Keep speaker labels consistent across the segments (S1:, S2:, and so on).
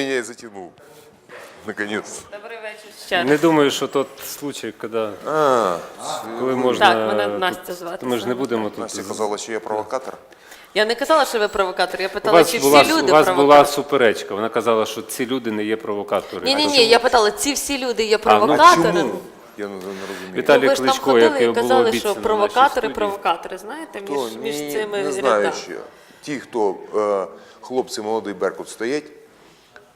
S1: меня и затянул. Наконец.
S2: Добрий вечір ще.
S3: Не думаю, що тот случай, коли,
S1: А,
S3: коли можна.
S2: Так, мене
S3: тут-
S2: Настя звати.
S3: Ми ж не будемо тут.
S1: Настя казала, що я провокатор.
S2: Я не казала, що ви провокатор, я
S3: У
S2: питала,
S3: вас,
S2: чи
S3: була,
S2: всі люди
S3: у вас була
S2: провокатори.
S3: суперечка. Вона казала, що ці люди не є провокатори.
S2: Ні, ні, ні, я питала, ці всі люди є
S1: А
S2: провокатори.
S1: чому? Я не, не розумію.
S3: Віталій
S2: Ну, ви ж там
S3: Кличко,
S2: ходили
S3: яке
S2: і
S3: було
S2: казали,
S3: обіцяно
S2: що провокатори,
S3: студії.
S2: провокатори, знаєте, між, між
S1: Ні,
S2: цими
S1: не знаю
S2: рядами.
S1: ще. Ті, хто е, хлопці молодий Беркут стоять,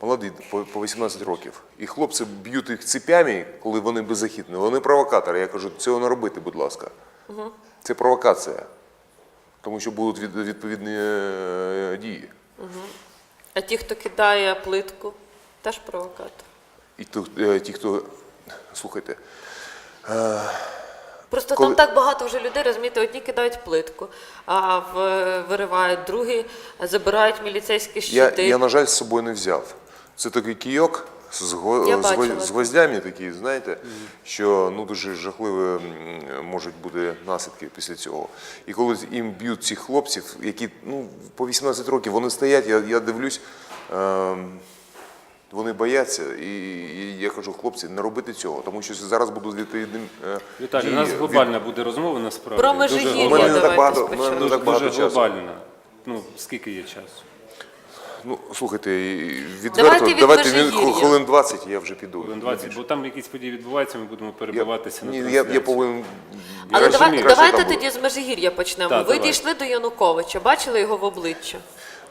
S1: молоді по, по 18 років, і хлопці б'ють їх цепями, коли вони беззахитні. Вони провокатори. Я кажу, цього не робити, будь ласка. Це провокація. Тому що будуть від, відповідні е, дії.
S2: А ті, хто кидає плитку, теж провокатор.
S1: І е, ті, хто. Слухайте,
S2: Просто
S1: Коли-
S2: там так багато вже людей, розумієте, одні кидають плитку, а в, виривають, другі забирають міліцейські
S1: я,
S2: щити.
S1: я, на жаль, з собою не взяв. Це такий кійок з, го- з, го-
S2: бачила.
S1: з гвоздями такі, знаєте, що ну, дуже жахливі можуть бути наслідки після цього. І коли їм б'ють цих хлопців, які ну, по 18 років вони стоять, я, я дивлюсь, ем, вони бояться, і, і я кажу, хлопці, не робити цього, тому що зараз будуть відповідні е,
S3: Віталій, у
S1: дії
S3: нас
S1: від-
S3: глобальна буде розмова насправді.
S2: Про
S3: Дуже
S2: Межигір'я
S1: У мене не
S3: глобальна.
S1: так багато, у мене не
S2: спочатку.
S1: так багато
S3: Дуже
S1: часу.
S3: глобальна. Ну, скільки є часу?
S1: Ну, слухайте, відверто,
S2: Давайте
S1: давайте він-
S2: Межигір'я.
S1: хвилин 20 я вже піду.
S3: Хвилин 20, бо там якісь події відбуваються, ми будемо перебиватися на
S1: Ні, я,
S3: трансляції.
S1: я повинен.
S2: Але
S1: краще-
S2: давай,
S1: краще
S2: давайте
S1: там
S2: тоді з Межигір'я почнемо.
S3: Так,
S2: Ви
S3: давай.
S2: дійшли до Януковича, бачили його в обличчя.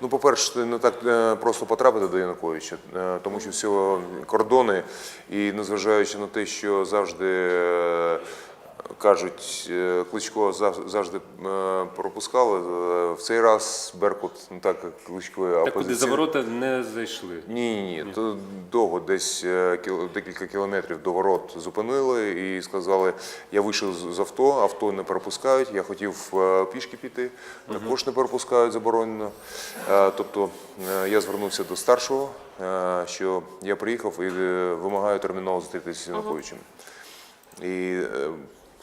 S1: Ну, по-перше, це не так е, просто потрапити до Януковича, е, тому що всього кордони, і незважаючи на те, що завжди е, кажуть, е, Кличко зав- завжди е, пропускали, е, в цей раз Беркут не так, як Кличко, а
S3: Так куди за ворота не зайшли.
S1: Ні, ні, ні. То довго, десь декілька кілометрів до ворот зупинили і сказали, я вийшов з- авто, авто не пропускають, я хотів пішки піти, також не пропускають заборонено. Тобто я звернувся до старшого, що я приїхав і вимагаю терміново зустрітися з Януковичем. І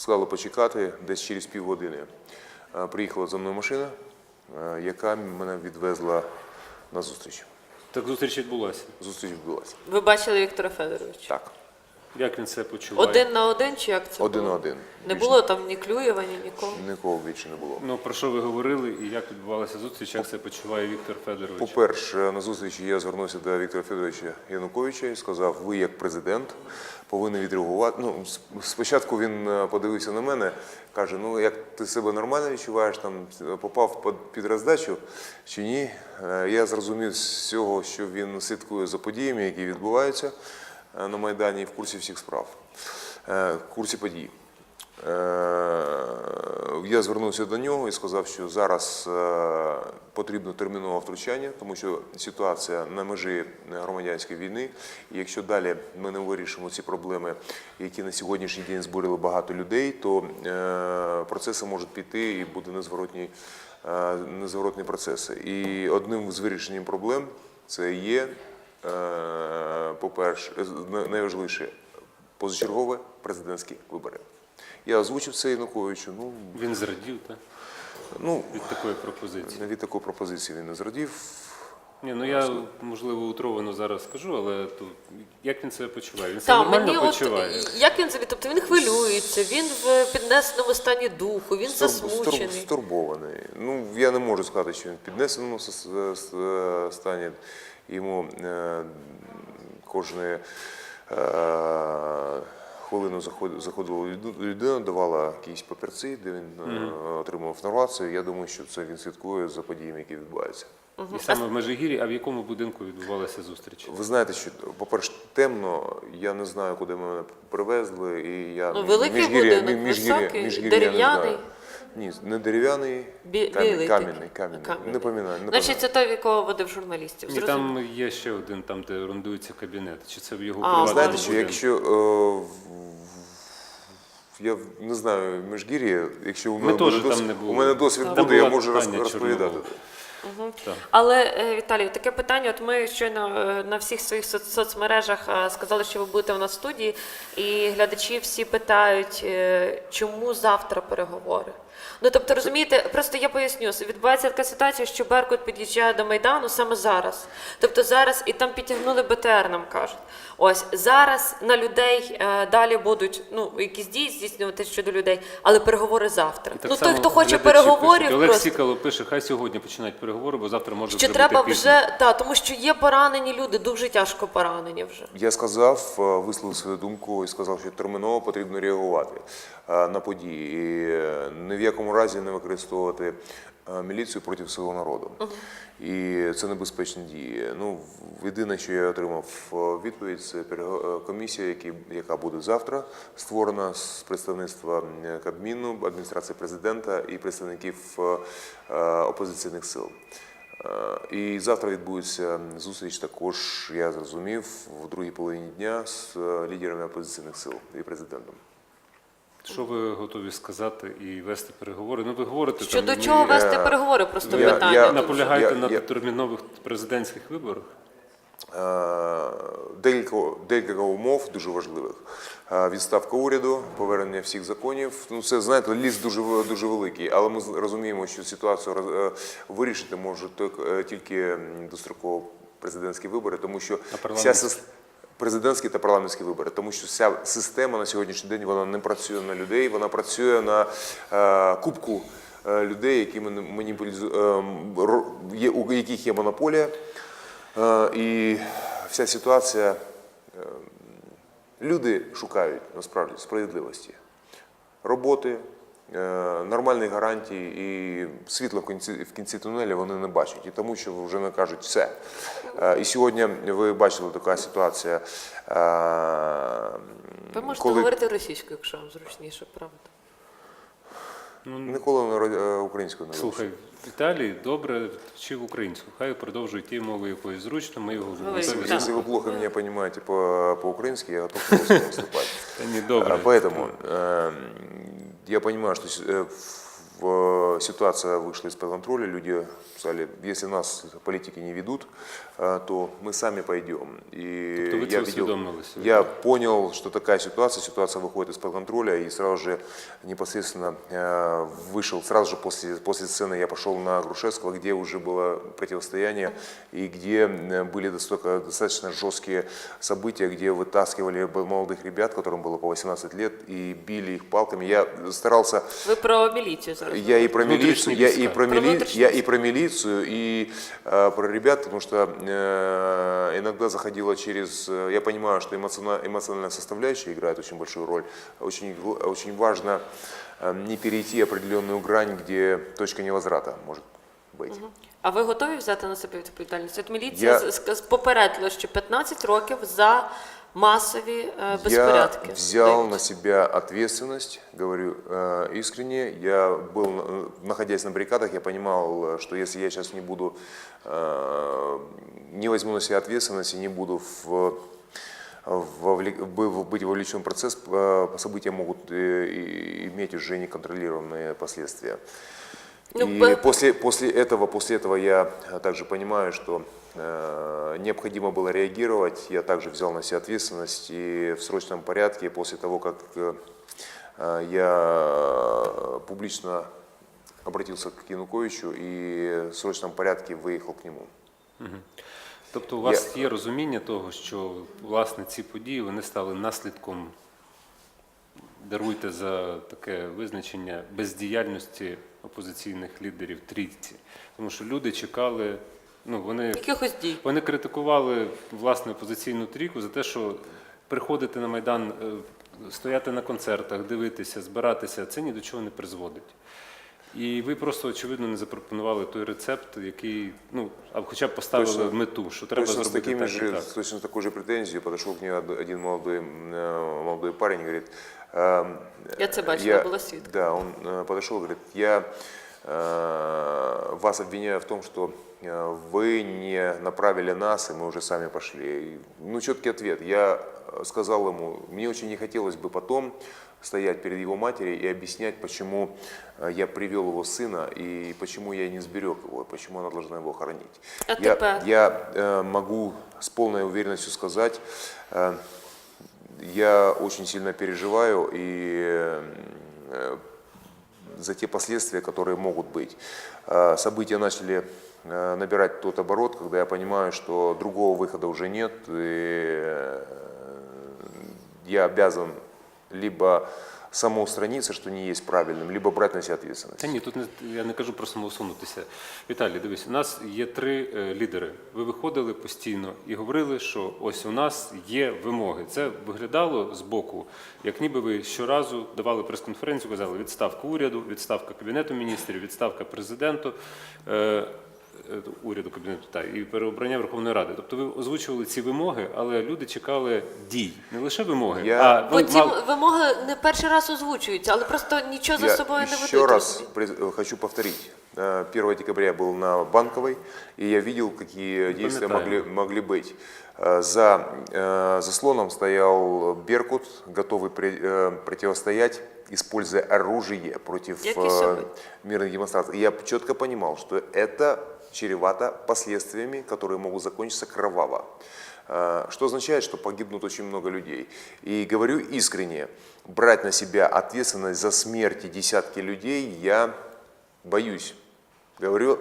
S1: сказали почекати десь через півгодини. Е, Приїхала за мною машина, е, яка мене відвезла на зустріч.
S3: Так зустріч відбулася.
S1: Зустріч відбулася.
S2: Ви бачили Віктора Федоровича?
S1: Так,
S3: Як він себе почуває?
S2: Один на один чи як це
S1: один на
S2: було?
S1: один.
S2: Не було там ні Клюєва, ні нікого.
S1: Нікого більше не було.
S3: Ну, про що ви говорили і як відбувалася зустріч, як себе почуває Віктор Федорович?
S1: По-перше, на зустрічі я звернувся до Віктора Федоровича Януковича і сказав, ви як президент повинні відреагувати. Ну, спочатку він е, подивився на мене, каже: ну як ти себе нормально відчуваєш, там попав під- під роздачу чи ні. Е, Я зрозумів з цього, що він слідкує за подіями, які відбуваються на Майдані і в курсі всіх справ, е, в курсі подій. Е, Я звернувся до нього і сказав, що зараз е, потрібно термінове втручання, тому що ситуація на межі громадянської війни. І якщо далі ми не вирішимо ці проблеми, які на сьогоднішній день збурили багато людей, то е, процеси можуть піти і буде незворотні, е, незворотні процеси. І одним з вирішенням проблем це є, е, по-перше, е, найважливіше позачергові президентські вибори. Я озвучив це Януковичу. Ну,
S3: Він зрадів так?
S1: ну
S3: від такої пропозиції.
S1: від такої пропозиції він не зрадів.
S3: Ні, ну я можливо утровано зараз скажу, але то як він себе почуває? Він себе нормально
S2: мені от,
S3: почуває.
S2: як він собі, тобто він хвилюється, він в піднесеному стані духу, він
S1: Стур-
S2: засмучений.
S1: стур- Стурбований. Ну, я не можу сказати, що він в піднесеному стані. Йому е, кожної е, хвилину заход- заходила людина, давала якісь папірці, де він е, отримав інформацію. Я думаю, що це він слідкує за подіями, які відбуваються.
S3: І саме в Межигір'ї, а в якому будинку відбувалася зустріч?
S1: Ви знаєте, що, по-перше, темно, я не знаю, куди мене привезли. І я
S2: Ну, великий
S1: Міжгір'я-
S2: будинок,
S1: Міжгір'я-
S2: високий,
S1: Міжгір'я я не
S2: дерев'яний?
S1: Ні, не дерев'яний,
S2: Бі-
S1: камінь,
S2: білий
S1: кам'яний,
S2: такий.
S1: кам'яний.
S2: Кам'яний.
S1: Не пам'ятаю. Не
S2: Значить, це
S1: пам'ятаю.
S2: той, в якого водив журналістів.
S3: І
S2: Зрозуміло.
S3: там є ще один, там, де орендується кабінет. Чи це в його
S2: А,
S3: приватному
S1: Знаєте, що
S3: будинку?
S1: якщо е, в- я не знаю, Міжгір'я, якщо у мене
S3: теж
S1: буде
S3: там
S1: досвід,
S3: не були.
S1: у мене досвід
S3: Там
S1: буде, я
S3: була
S1: можу розповідати.
S3: Чорновол.
S2: Але е, Віталій, таке питання. От ми щойно е, на всіх своїх соц- соцмережах е, сказали, що ви будете у нас в студії, і глядачі всі питають, е, чому завтра переговори. Ну тобто, розумієте, просто я поясню, відбувається така ситуація, що Беркут під'їжджає до Майдану саме зараз. Тобто зараз і там підтягнули БТР, нам кажуть. Ось зараз на людей е, далі будуть ну якісь дії здійснювати щодо людей, але переговори завтра.
S3: Так
S2: ну той, хто хоче переговорів,
S3: пишуть. Олег
S2: просто
S3: Сікало пише, хай сьогодні починають переговори, бо завтра може
S2: що треба
S3: бути пізно.
S2: вже та тому, що є поранені люди, дуже тяжко поранені вже.
S1: Я сказав, е, висловив свою думку і сказав, що терміново потрібно реагувати на події і е, ні в якому разі не використовувати е, міліцію проти свого народу. І це небезпечні дії. Ну, єдине, що я отримав е, відповідь, це е, комісія, яка буде завтра створена з представництва е, Кабміну, адміністрації президента і представників е, е, опозиційних сил. Е, І завтра відбудеться зустріч також, я зрозумів, в другій половині дня з е, лідерами опозиційних сил і президентом.
S3: Що ви готові сказати і вести переговори? Ну ви говорите
S2: Щодо
S3: там,
S2: чого
S3: ми
S2: вести переговори? Просто
S1: я-
S2: питання.
S1: я-
S3: наполягаєте
S1: Я-
S3: на
S1: я-
S3: термінових президентських виборах?
S1: Е, Декілька, декілька умов дуже важливих. Е, Відставка уряду, повернення всіх законів. Ну, це знаєте, ліс дуже дуже великий, але ми з- розуміємо, що ситуацію роз- е, вирішити можуть тільки- достроково президентські вибори, тому що вся
S3: парламентські?
S1: Президентські та парламентські вибори, тому що вся система на сьогоднішній день вона не працює на людей, вона працює на е, кубку е, людей, які маніпулізують, у яких є монополія. Е, І вся ситуація, е, люди шукають насправді справедливості, роботи, е, нормальних гарантій і світла в кінці, в кінці тунелю вони не бачать. І тому, що вже не кажуть все. Е, І сьогодні ви бачили така ситуація. е,
S2: Ви можете
S1: коли
S2: говорити російською, якщо вам зручніше, правда.
S1: ніколи не ро- е, українською не
S3: Слухай, Віталій добре вчив українську. Хай продовжує ті мови, якою зручно. Ми його
S2: Говорить,
S3: готові.
S2: так.
S1: Если вы плохо меня понимаете по- по-украински, я готов просто выступать.
S3: Та ні, добре.
S1: А, Поэтому э, я понимаю, что с- э, в- ситуация вышла из-под контроля. Люди сказали, если нас политики не ведут, э, то мы сами пойдем. И
S3: Тобто ви це
S1: я,
S3: усвідомили сьогодні?
S1: я понял, что такая ситуация, ситуация выходит из-под контроля, и сразу же непосредственно э, вышел, сразу же после, после сцены я пошел на Грушевского, где уже было противостояние, и где э, были достаточно, достаточно жесткие события, где вытаскивали б- молодых ребят, которым было по 18 лет, и били их палками. Я старался
S2: Ви про міліцію зараз.
S1: я и про
S3: Внутренние
S1: милицию, я и
S3: войска.
S1: про,
S2: Про
S1: мили...
S2: внутренние
S1: я и про милицию, и э, про ребят, потому что э, иногда заходила через, э, я понимаю, что эмоциона- эмоциональная составляющая играет очень большую роль. Очень, гл- очень важно э, не перейти определенную грань, где точка невозврата может быть.
S2: А ви готові взяти на себе відповідальність? От міліція
S1: Я-
S2: з- з- попередила, що 15 років за масові
S1: Я
S2: безпорядки.
S1: взял
S2: дають.
S1: на себя ответственность, говорю э, искренне. Я был, э, находясь на баррикадах, я понимал, э, что если я сейчас не буду, э, не возьму на себя ответственность и не буду в быть вовлечен в процесс, э, события могут э, иметь уже неконтролируемые последствия.
S2: Ну,
S1: и
S2: по-
S1: после, после, этого, после этого я э, также понимаю, что э, необходимо было реагировать. Я также взял на себя ответственность и в срочном порядке, после того, как э, э, я публично обратился к Януковичу и в срочном порядке выехал к нему.
S3: Тобто у вас є розуміння того, що власне ці події вони стали наслідком, даруйте за таке визначення бездіяльності опозиційних лідерів трійці. Тому що люди чекали, ну вони
S2: Якихось дій.
S3: Вони критикували власне опозиційну трійку за те, що приходити на майдан, е, стояти на концертах, дивитися, збиратися це ні до чого не призводить. І ви просто очевидно не запропонували той рецепт, який ну а хоча б поставили
S1: Точно.
S3: мету, що треба
S1: точно с
S3: зробити
S1: такими
S3: так і
S1: же,
S3: так.
S1: точно с такой же претензией подошел к ней од- один молодой, м, э, молодой парень, говорит, эм,
S2: Я це бачила, була свідком.
S1: Да, он э, подошел, говорит, я э, вас обвиняю в том, что э, вы не направили нас, и мы уже сами пошли. И, Ну, четкий ответ. Я э, сказал ему, мне очень не хотелось бы потом стоять перед его матерью и объяснять, почему э, я привел его сына и почему я не сберег его, почему она должна его хоронить.
S2: А
S1: я я э, могу с полной уверенностью сказать, э, я очень сильно переживаю и э, за те последствия, которые могут быть. Э, События начали э, набирать тот оборот, когда я понимаю, что другого выхода уже нет, и э, я обязан либо самоустраниться, что не есть правильным, либо брать на себя ответственность.
S3: Та ні, тут не, я не кажу про самоусунутися. Віталій, дивись, у нас є три е, лідери. Ви виходили постійно і говорили, що ось у нас є вимоги. Це виглядало з боку, як ніби ви щоразу давали прес-конференцію, казали відставка уряду, відставка кабінету міністрів, відставка президенту. Е, Уряду кабінету та і переобрання Верховної Ради. Тобто ви озвучували ці вимоги, але люди чекали дій, не лише вимоги,
S1: Я-
S3: а
S2: Бо
S3: ви
S2: ці
S3: мали-
S2: вимоги не перший раз озвучуються, але просто нічого за
S1: Я
S2: собою не
S1: еще
S2: ведуть.
S1: раз приз- хочу повторить. Э, 1 декабря я был на Банковой, и я видел, какие действия могли,
S3: Пам'ятаю.
S1: могли быть. Э, За э, заслоном стоял Беркут, готовый при- э, противостоять, используя оружие против
S2: Як і
S1: э,
S2: сьогодні.
S1: мирных демонстраций. И я четко понимал, что это чревато последствиями, которые могут закончиться кроваво. Э, Что означает, что погибнут очень много людей. И говорю искренне, брать на себя ответственность за смерти десятки людей я боюсь. Говорю,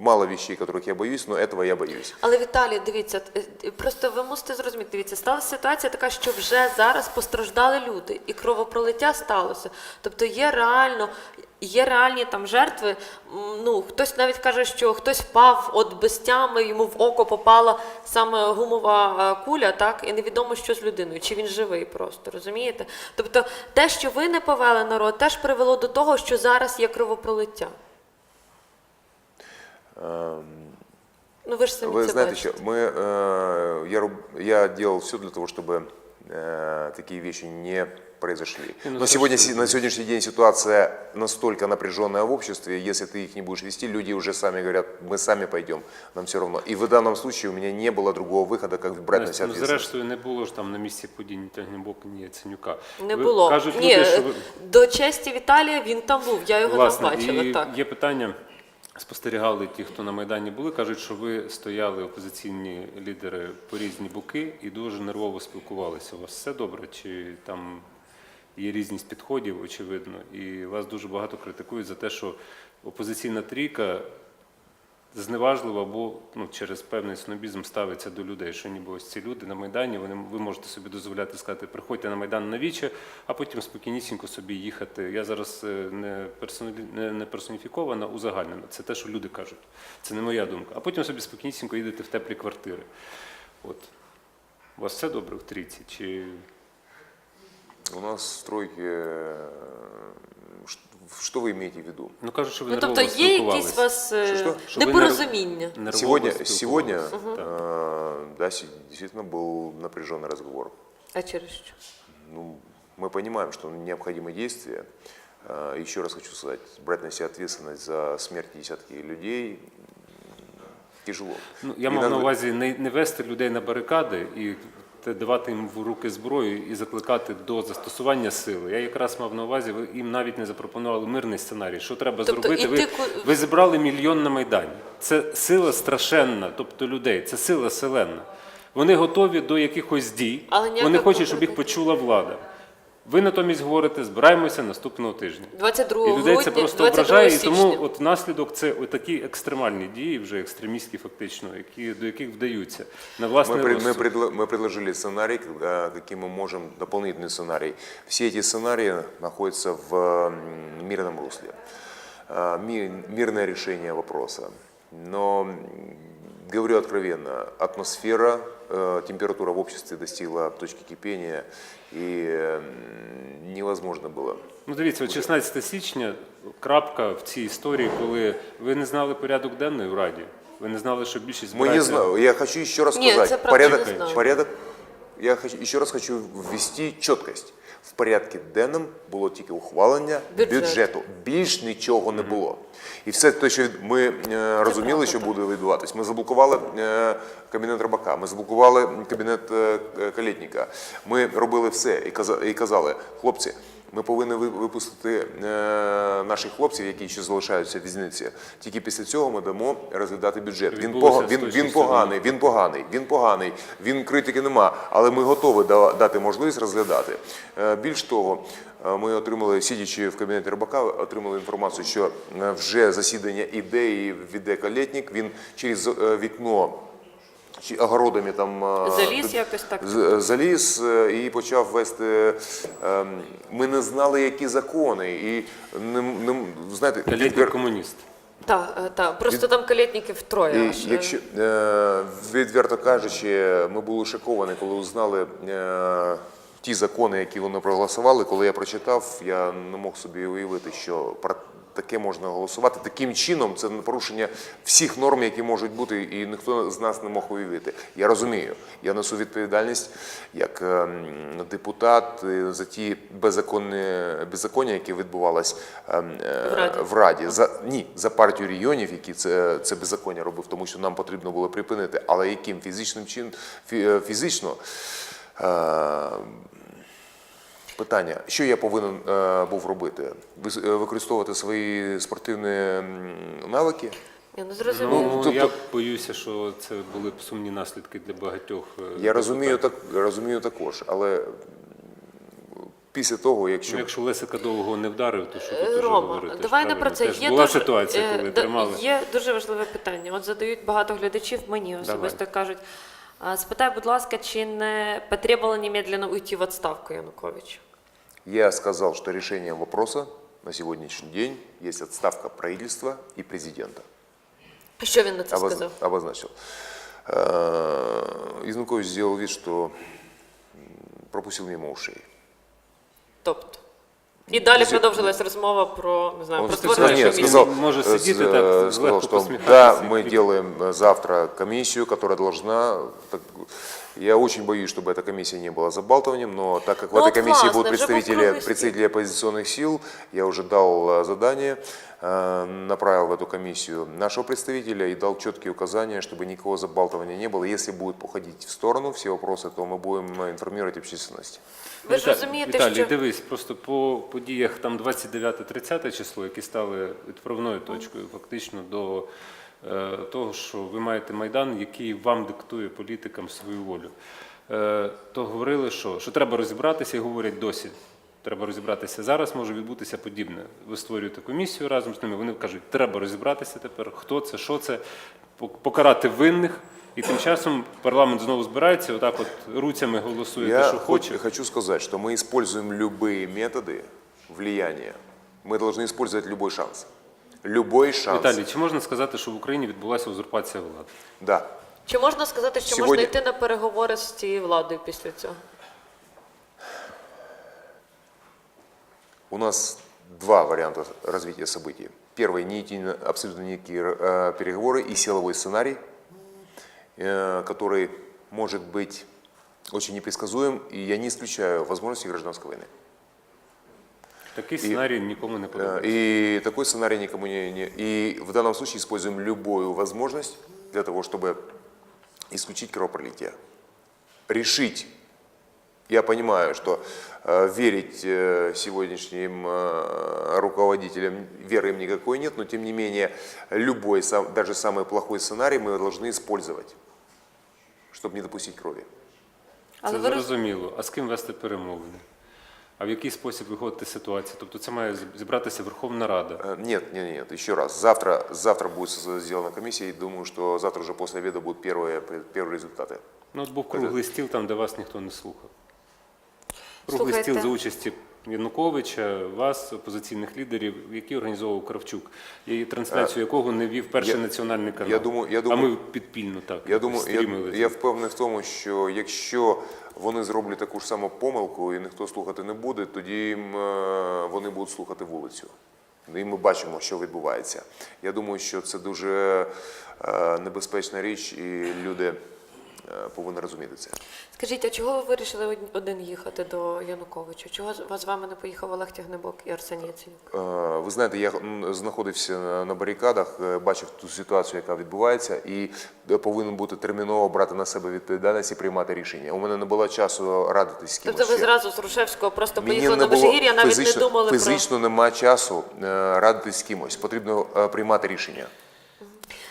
S1: мало вещей, которых я боюсь, но этого я боюсь.
S2: Але Віталій, дивіться, е, просто ви мусите зрозуміти, дивіться, сталася ситуація така, що вже зараз постраждали люди, і кровопролиття сталося. Тобто є реально, є реальні там жертви. Ну, хтось навіть каже, що хтось впав от без тями, йому в око попала саме гумова е, куля, так, і невідомо, що з людиною, чи він живий просто, розумієте? Тобто те, що ви не повели народ, теж привело до того, що зараз є кровопролиття. Ну ви ж самі
S1: Вы
S2: це
S1: знаете,
S2: бачите.
S1: что мы, э, я, руб- я делал все для того, чтобы э, такие вещи не произошли.
S3: Не, ну,
S1: Но
S3: Саша,
S1: сегодня,
S3: ты-
S1: си- на сегодняшний день ситуация настолько напряженная в обществе, если ты их не будешь вести, люди уже сами говорят, мы сами пойдем, нам все равно. И в данном случае у меня не было другого выхода, как брать на
S3: Настя,
S1: себя
S3: ну,
S1: ответственность.
S3: зрештою, не було ж там на місці подій ні Тягнебока, ні Яценюка.
S2: Не
S3: Ви-
S2: було.
S3: Кажуть
S2: Ні,
S3: люди, що ви...
S2: до честі Віталія він там був, я його
S3: Власне,
S2: там бачила.
S3: і
S2: Так.
S3: є питання, спостерігали ті, хто на Майдані були, кажуть, що ви стояли опозиційні лідери по різні боки і дуже нервово спілкувалися. У вас все добре? Чи там є різність підходів, очевидно, і вас дуже багато критикують за те, що опозиційна трійка зневажливо або ну, через певний снобізм ставиться до людей, що ніби ось ці люди на Майдані, вони, ви можете собі дозволяти сказати, приходьте на Майдан на віче, а потім спокійнісінько собі їхати. Я зараз е, не, персоналі, не, персоніфікована, узагальнена. Це те, що люди кажуть. Це не моя думка. А потім собі спокійнісінько їдете в теплі квартири. От. У вас все добре в трійці? Чи
S1: У нас э, ш- что вы имеете в виду?
S3: ну кажуть, що ви
S2: Ну
S3: нервово
S2: тобто є
S3: спілкувалися.
S2: якісь у вас е,
S1: Що-що?
S3: Що ви
S2: непорозуміння.
S3: нерв- нервово
S1: Сегодня,
S3: спілкувалися.
S1: сегодня
S3: Так.
S1: э, да, се- действительно был напряженный разговор.
S2: А через що?
S1: Ну, мы понимаем, что необходимы действия. Э, Еще раз хочу сказать, брать на себя ответственность за смерть десятки людей м, тяжело.
S3: Ну, я
S1: И
S3: мав на
S1: надо-
S3: увазі не, не вести людей на барикади і те- давати їм в руки зброю і закликати до застосування сили. Я якраз мав на увазі, ви їм навіть не запропонували мирний сценарій. Що треба
S2: Тобто
S3: зробити? Ви,
S2: ти...
S3: ви зібрали мільйон на Майдані. Це сила страшенна, тобто людей, це сила селена. Вони готові до якихось дій,
S2: Але
S3: вони хочуть, щоб їх почула влада. Ви натомість говорите, збираємося наступного тижня.
S2: 22
S3: І людей це
S2: грудня,
S3: просто
S2: 22
S3: ображає, і
S2: січня.
S3: тому от наслідок це такі екстремальні дії, вже екстремістські фактично, які, до яких вдаються на власний
S1: Мы, пред- мы,
S3: розсуд.
S1: предло- мы предложили сценарий, когда- каким мы можем, дополнительный сценарий. Все эти сценарии находятся в м, мирном русле. А, ми- Мирное решение вопроса. Но, м, говорю откровенно, атмосфера, э, температура в обществе достигла точки кипения, и м, невозможно было
S3: Ну дивіться, от 16 січня крапка в цій історії, коли ви не знали порядок денний в Раді. Ви не знали, що більшість
S1: Мы не
S3: збирається-
S1: знаем. Я хочу еще раз
S2: Нет, это
S1: сказать.
S2: правда
S1: порядок,
S2: не знаю.
S1: порядок. Я хочу, еще раз хочу ввести чіткость. В порядку денному було тільки ухвалення
S2: Бюджет.
S1: бюджету. Більш нічого не було. І все те, що ми е, розуміли, що буде відбуватись. Ми заблокували е, кабінет рибака, ми заблокували кабінет е, Калєтніка. Ми робили все і казали, хлопці, Ми повинні ви- випустити е, наших хлопців, які ще залишаються в в'язниці. Тільки після цього ми дамо розглядати бюджет. Він, він, він поганий, він поганий, він поганий. Він критики нема, але ми готові дати можливість розглядати. Е, Більш того, е, ми отримали, сидячи в кабінеті Рибака, отримали інформацію, що вже засідання іде і віде Калєтнік. Він через вікно чи огородами там е,
S2: Заліз якось так?
S1: заліз е, і почав вести. е, Ми не знали, які закони, і не, не знаєте,
S3: Калітний комуніст.
S2: Так, так. Просто там калітників троє.
S1: і
S2: аж.
S1: якщо е, відверто кажучи, ми були шоковані, коли узнали е, ті закони, які вони проголосували. Коли я прочитав, я не мог собі уявити, що таке можна голосувати. Таким чином, це порушення всіх норм, які можуть бути, і ніхто з нас не мог уявити. Я розумію, я несу відповідальність як е, депутат е, за ті беззаконні беззаконня, які відбувалися е,
S2: В Раді.
S1: в Раді за ні за партію регіонів, які це, це беззаконня робив, тому що нам потрібно було припинити, але яким фізичним чин е, фізично. Питання, що я повинен е, був робити? Е, Використовувати свої спортивні навики?
S2: Я не зрозуміла.
S3: Ну,
S1: тобто-
S3: я боюся, що це були б сумні наслідки для багатьох. е,
S1: Я розумію, так, розумію також, але після того, якщо
S3: Ну, якщо Лесика довго не вдарив, то що тут
S2: Рома,
S3: говорити?
S2: давай не про це.
S3: Теж
S2: Є
S3: була
S2: дуже,
S3: ситуація,
S2: е,
S3: коли
S2: да,
S3: тримали.
S2: Є дуже важливе питання. От задають багато глядачів мені особисто кажуть. «А, Спитай, будь ласка, чи не потрібно немедленно уйти в відставку Януковича?
S1: Я сказал, что решением вопроса на сегодняшний день есть отставка правительства и президента.
S2: Що він на це
S1: Обоз-
S2: сказав?
S1: обозначил. Э, Изнукович сделал вид, что пропустил мимо ушей.
S2: Тобто. І далі
S1: Якщо-
S2: продовжилась розмова про не знаю,
S1: Он
S2: про
S1: сказал,
S2: створення
S1: нет,
S2: комісії.
S1: сказал,
S3: Может,
S1: э,
S3: сидит
S1: с-
S3: и так
S1: э, сказал,
S3: легко
S1: что
S3: посмехается
S1: да,
S3: и
S1: мы
S3: при-
S1: делаем э, завтра комиссию, которая должна... так, я очень боюсь, чтобы эта комиссия не была забалтыванием, но так как в
S2: Ну
S1: этой
S2: вот
S1: комиссии
S2: классно,
S1: будут
S2: уже был
S1: представители,
S2: круглый стол.
S1: представители оппозиционных сил, я уже дал э, задание, э, направил в эту комиссию нашего представителя и дал четкие указания, чтобы никакого забалтывания не было. Если будет уходить в сторону все вопросы, то мы будем э, информировать общественность.
S2: Ви ж розумієте,
S3: Віталій,
S2: що
S3: дивись, просто по подіях там 29-30 число, які стали відправною точкою фактично до е, того, що ви маєте майдан, який вам диктує політикам свою волю. Е, то говорили, що, що треба розібратися, і говорять досі. Треба розібратися зараз, може відбутися подібне. Ви створюєте комісію разом з ними. Вони кажуть, треба розібратися тепер, хто це, що це, пок- покарати винних. І тим часом парламент знову збирається, отак от руцями голосує те,
S1: Я
S3: що хоче.
S1: хоть- хочу сказать, что мы используем любые методы влияния. Мы должны использовать любой шанс. Любой шанс.
S3: Віталій, чи можна сказати, що в Україні відбулася узурпація влади?
S1: Да.
S2: чи можна сказати, що
S1: Сьогодні-
S2: можна йти на переговори з цією владою після цього?
S1: У нас два варианта развития событий. Первый – не идти на абсолютно никакие э, переговоры и силовой сценарий, э, который может быть очень непредсказуем, и я не исключаю возможности гражданской войны.
S3: Такий сценарій нікому не
S1: Э,
S3: подобається.
S1: И такой сценарий никому не, не... И в данном случае используем любую возможность для того, чтобы исключить кровопролитие. Решить. Я понимаю, что э, верить э, сегодняшним э, руководителям веры им никакой нет, но тем не менее любой, сам- даже самый плохой сценарий мы должны использовать, чтобы не допустить крови.
S2: Але
S3: Це
S2: ви роз-
S3: зрозуміло. А з ким вести перемовини? А в який спосіб виходити з ситуації? Тобто це має зібратися Верховна Рада.
S1: Э, Нет, нет, нет, еще раз. Завтра, завтра будет с- сделана комиссия, и думаю, что завтра уже после обеда будут первые, первые результаты.
S3: Ну, от був круглий стіл, там, де вас ніхто не слухав. Круглий
S2: Слухайте.
S3: стіл за участі Януковича, вас, опозиційних лідерів, який організовував Кравчук, і трансляцію якого не вів перший
S1: Е, я-
S3: національний канал.
S1: я думаю- я думаю, а
S3: ми підпільно так.
S1: Я думаю,
S3: стрімили.
S1: я, я впевнений в тому, що якщо вони зроблять таку ж саму помилку і ніхто слухати не буде, тоді їм, е, вони будуть слухати вулицю. І ми бачимо, що відбувається. Я думаю, що це дуже е, небезпечна річ, і люди е, повинен розуміти це.
S2: Скажіть, а чого ви вирішили од- один їхати до Януковича? Чого з- вами не поїхав Олег Тягнебок і Арсеній Яценюк?
S1: Е, Ви знаєте, я знаходився на- барикадах, е, бачив ту ситуацію, яка відбувається, і е, повинен бути терміново брати на себе відповідальність і приймати рішення. У мене не було часу радитись з кимось.
S2: Тобто ви
S1: ще.
S2: зразу з Рушевського просто
S1: Мені
S2: поїхали на
S1: було
S2: Межигір'я, навіть
S1: фізично,
S2: не думали
S1: фізично нема часу е, радитись з кимось. Потрібно е, приймати рішення.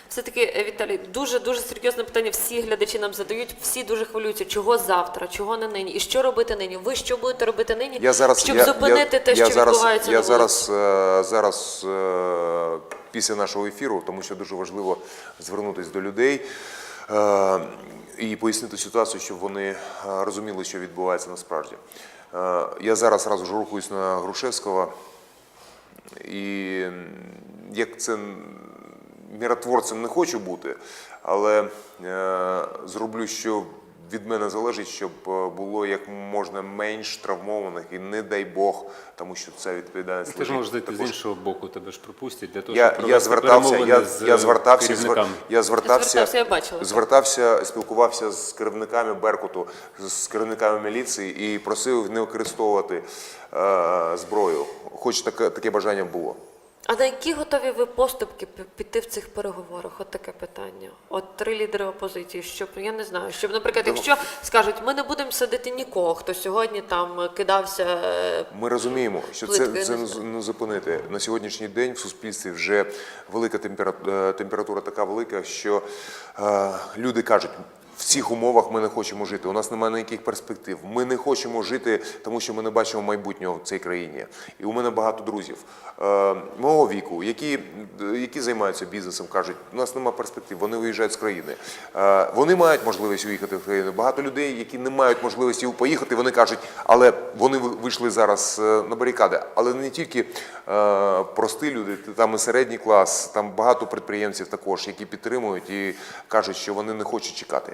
S2: Все-таки е, Віталій, дуже дуже серйозне питання. Всі глядачі нам задають, всі дуже хвилюються. Чого завтра, чого не нині, і що робити нині? Ви що будете робити нині,
S1: Я зараз
S2: щоб
S1: я,
S2: зупинити
S1: я,
S2: те,
S1: я
S2: що
S1: зараз,
S2: відбувається
S1: я зараз, е, зараз е, після нашого ефіру, тому що дуже важливо звернутися до людей і пояснити ситуацію, щоб вони розуміли, що відбувається насправді. Я зараз разу ж рухаюсь на Грушевського, і як це міротворцем не хочу бути, але е, зроблю, що від мене залежить, щоб е, було як можна менш травмованих, і не дай Бог, тому що це відповідальність.
S3: Ти ж можеш зайти з іншого боку, тебе ж пропустять для того,
S1: Я,
S3: щоб
S1: я звертався, я,
S3: з
S1: я звертався, звер, я звертався,
S2: звертався, я бачила.
S1: звертався, спілкувався з керівниками Беркуту, з керівниками міліції і просив не використовувати е, зброю, хоч таке, таке бажання було.
S2: А на які готові ви поступки піти в цих переговорах? От таке питання. От три лідери опозиції, щоб я не знаю, щоб, наприклад, якщо скажуть, ми не будемо садити нікого, хто сьогодні там кидався. е,
S1: Ми розуміємо, що це, це
S2: не
S1: зупинити. На сьогоднішній день в суспільстві вже велика температура, температура така велика, що е, люди кажуть. В цих умовах ми не хочемо жити. У нас немає ніяких перспектив. Ми не хочемо жити, тому що ми не бачимо майбутнього в цій країні. І у мене багато друзів е, мого віку, які, які займаються бізнесом, кажуть, у нас немає перспектив, вони виїжджають з країни. Е, вони мають можливість уїхати в країну. Багато людей, які не мають можливості поїхати, вони кажуть, але вони ви- вийшли зараз е, на барикади. Але не тільки е, прості люди, там і середній клас, там багато підприємців також, які підтримують і кажуть, що вони не хочуть чекати.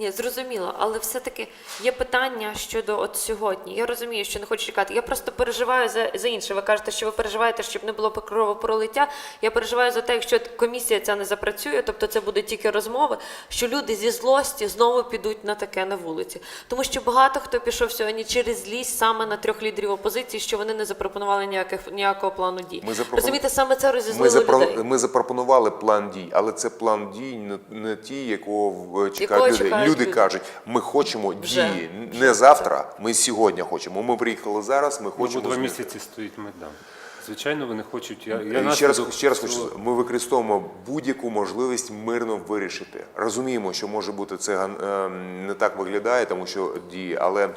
S2: Ні, зрозуміло, але все-таки є питання щодо от сьогодні. Я розумію, що не хочу чекати. Я просто переживаю за, за інше. Ви кажете, що ви переживаєте, щоб не було кровопролиття. Я переживаю за те, якщо комісія ця не запрацює, тобто це буде тільки розмови, що люди зі злості знову підуть на таке на вулиці. Тому що багато хто пішов сьогодні через злість саме на трьох лідерів опозиції, що вони не запропонували ніяких ніякого плану дій.
S1: Ми запропон-
S2: Розумієте, саме це
S1: Ми,
S2: розізлило
S1: запро...
S2: людей.
S1: ми запропонували план дій, але це план дій не, не ті, якого чекають
S2: Якого
S1: люди. Люди кажуть, ми хочемо
S2: Вже.
S1: дії не завтра, ми сьогодні хочемо. Ми приїхали зараз, ми хочемо.
S3: два місяці стоїть Майдан. Звичайно, вони хочуть. Я, я
S1: ще раз, ще раз хочу ми використовуємо будь-яку можливість мирно вирішити. Розуміємо, що може бути це ган- е, не так виглядає, тому що дії, але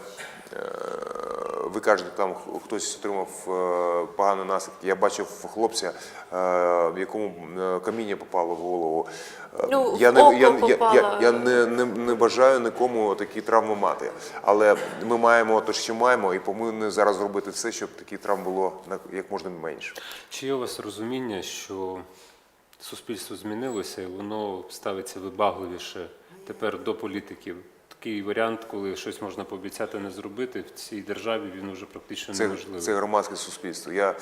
S1: ви кажете, там хтось отримав е, погані наслідки. Я бачив хлопця, е, якому е, каміння попало в голову. Е,
S2: Ну,
S1: я
S2: в
S1: не я, я, я, я не, не, не бажаю нікому такі травми мати. Але ми маємо те, що маємо, і повинні зараз зробити все, щоб таких травм було як можна менше.
S3: Чи є у вас розуміння, що суспільство змінилося і воно ставиться вибагливіше тепер до політиків? Такий варіант, коли щось можна пообіцяти не зробити в цій державі, він уже практично
S1: Це,
S3: неможливий.
S1: це громадське суспільство. Я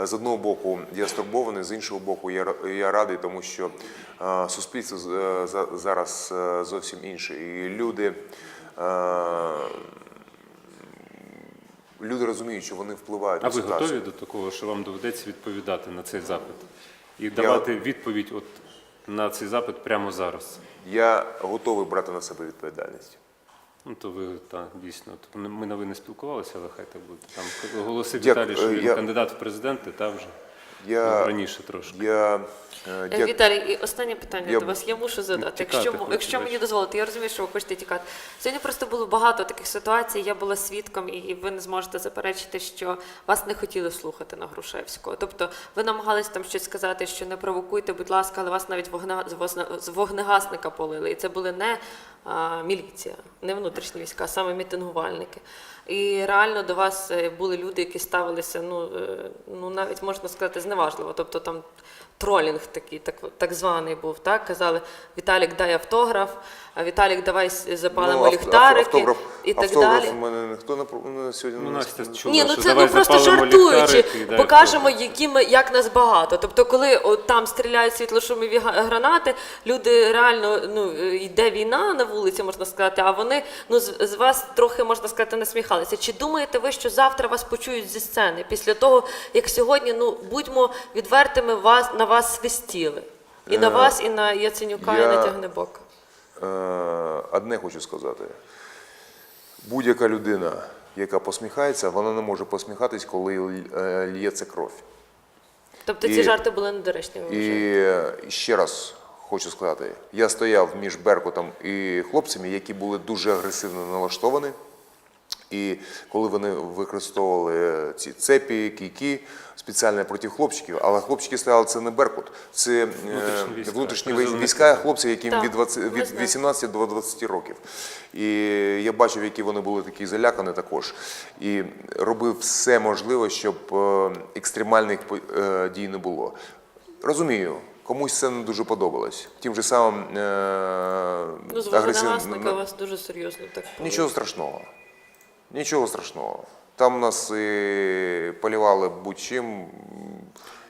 S1: е, з одного боку я стурбований, з іншого боку, я, я радий, тому що е, суспільство е, за- зараз е, зовсім інше. І люди, е, люди розуміють, що вони впливають
S3: А ви
S1: ситуацію.
S3: готові до такого, що вам доведеться відповідати на цей запит і давати відповідь от на цей запит прямо зараз?
S1: Я готовий брати на себе відповідальність.
S3: Ну то ви так дійсно. Тобто ми на ви не спілкувалися, але хай так буде. Там
S1: голоси.
S3: Віталій, що
S1: Е,
S3: він
S1: я-
S3: кандидат в президенти, та вже
S1: Я,
S3: раніше трошки.
S1: я, е,
S2: Е, Віталій, і останнє питання
S1: Я-
S2: до вас. Я мушу задати.
S3: Тікати
S2: Якщо,
S3: хочу,
S2: якщо мені
S3: бачиш.
S2: дозволите, я розумію, що ви хочете тікати. Сьогодні просто було багато таких ситуацій. Я була свідком, і ви не зможете заперечити, що вас не хотіли слухати на Грушевського. Тобто ви намагались там щось сказати, що не провокуйте, будь ласка, але вас навіть возна- з вогнегасника полили. І це були не а, міліція, не внутрішні війська, а саме мітингувальники. І реально до вас е, були люди, які ставилися, ну, е, ну навіть можна сказати, зневажливо. Тобто там тролінг такий, так, так званий був. Так? Казали, Віталік, дай автограф, Віталік, давай запалимо
S1: авто-
S2: ліхтарики
S1: автограф,
S2: і так
S1: автограф
S2: далі.
S1: у мене ніхто не про- ну, сьогодні
S3: Ну, Настя
S1: не-
S3: чула,
S2: Ні, ну
S3: що
S2: це ну просто жартуючи,
S3: ліхтарики
S2: покажемо, які ми як нас багато. Тобто, коли от там стріляють світлошумові гранати, люди реально ну йде війна на вулиці, можна сказати, а вони ну з, з вас трохи можна сказати насміхалися. Чи думаєте ви, що завтра вас почують зі сцени після того, як сьогодні, ну будьмо відвертими, вас на вас свистіли? І на
S1: Е,
S2: вас, і на Яценюка, і
S1: я-
S2: на Тягнебока.
S1: Е, Одне хочу сказати. Будь-яка людина, яка посміхається, вона не може посміхатись, коли е, лється кров.
S2: Тобто ці жарти були недоречні.
S1: І ще раз хочу сказати: я стояв між Беркутом і хлопцями, які були дуже агресивно налаштовані. І коли вони використовували ці цепі, кійки спеціально проти хлопчиків, але хлопчики стояли це не Беркут, це е,
S3: Внутрішні війська,
S1: внутрішні війська, хлопці, яким
S2: Так,
S1: від, 20, від
S2: знаємо.
S1: 18 до 20 років. І я бачив, які вони були такі залякані також. І робив все можливе, щоб е, екстремальних е, дій не було. Розумію, комусь це не дуже подобалось. Тим же самим е,
S2: Ну, з
S1: агресивним-
S2: вас дуже серйозно так.
S1: Нічого страшного. Нічого страшного. Там нас і полівали будь-чим.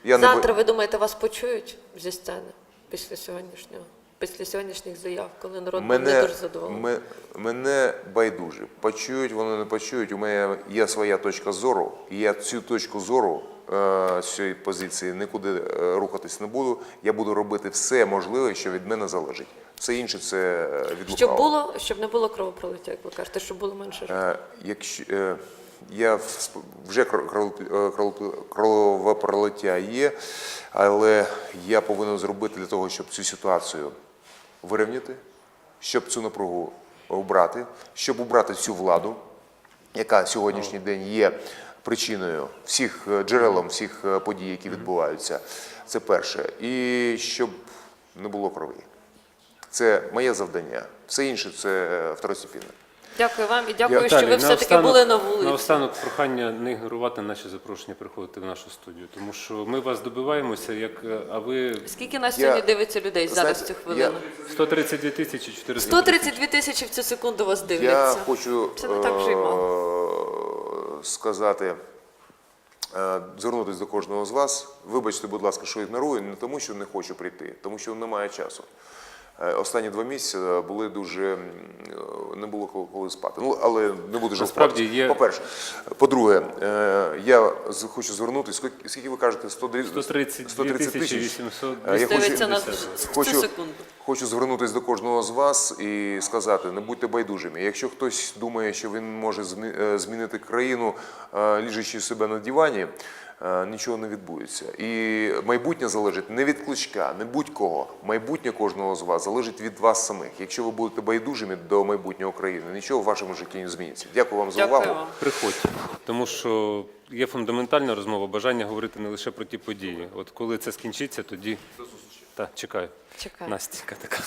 S1: Я не
S2: ви думаєте, вас почують зі сцени після сьогоднішнього, після сьогоднішніх заяв, коли народ був не дуже задоволений?
S1: ме- мене байдуже. Почують, вони не почують. У мене є своя точка зору, і я цю точку зору е, з цієї позиції нікуди е, рухатись не буду. Я буду робити все можливе, що від мене залежить. Все інше це е, від
S2: Щоб було, щоб не було кровопролиття, як ви кажете, щоб було менше жертв.
S1: Е, Якщо е, я вже кро- кров- кров- кровопролиття є, але я повинен зробити для того, щоб цю ситуацію вирівняти, щоб цю напругу обрати, щоб убрати цю владу, яка сьогоднішній день є причиною всіх джерелом всіх подій, які відбуваються. Це перше. І щоб не було крові. Це моє завдання. Все інше це е, второстепінне.
S2: Дякую вам і дякую,
S3: Віталій,
S2: що ви все-таки
S3: наостанок-
S2: були на вулиці.
S3: Наостанок прохання не ігнорувати наші запрошення приходити в нашу студію, тому що ми вас добиваємося, як е, а ви
S2: Скільки нас
S1: Я-
S2: сьогодні дивиться людей зараз в цю хвилину?
S3: 132 тисячі 400.
S2: 132 тисячі в цю секунду вас
S1: Я
S2: дивляться.
S1: хочу
S2: Це не так вже й
S1: е, сказати, звернутися до кожного з вас. Вибачте, будь ласка, що ігнорую, не тому, що не хочу прийти, тому що немає часу. Е, Останні два місяці були дуже е, не було коли- коли спати. Ну але не буду
S3: Насправді є-
S1: По-перше, по-друге, е, я з- хочу звернутися. Скільки- Скільки ви кажете? 132
S3: 132 тисячі 800.
S1: Е, я хочу-
S2: Дивиться нас в цю
S1: Хочу,
S2: секунду.
S1: Хочу звернутися до кожного з вас і сказати: не будьте байдужими. Якщо хтось думає, що він може змі- е, змінити країну, е, ліжачи себе на дивані, е, нічого не відбудеться. І майбутнє залежить не від кличка, не будь-кого. Майбутнє кожного з вас залежить від вас самих. Якщо ви будете байдужими до майбутнього країни, нічого в вашому житті не зміниться. Дякую вам за
S2: Дякую
S1: увагу.
S3: Приходьте, тому що є фундаментальна розмова, бажання говорити не лише про ті події. От коли це скінчиться, тоді. Та, чекаю.
S2: Чекаю.
S3: Настенька така.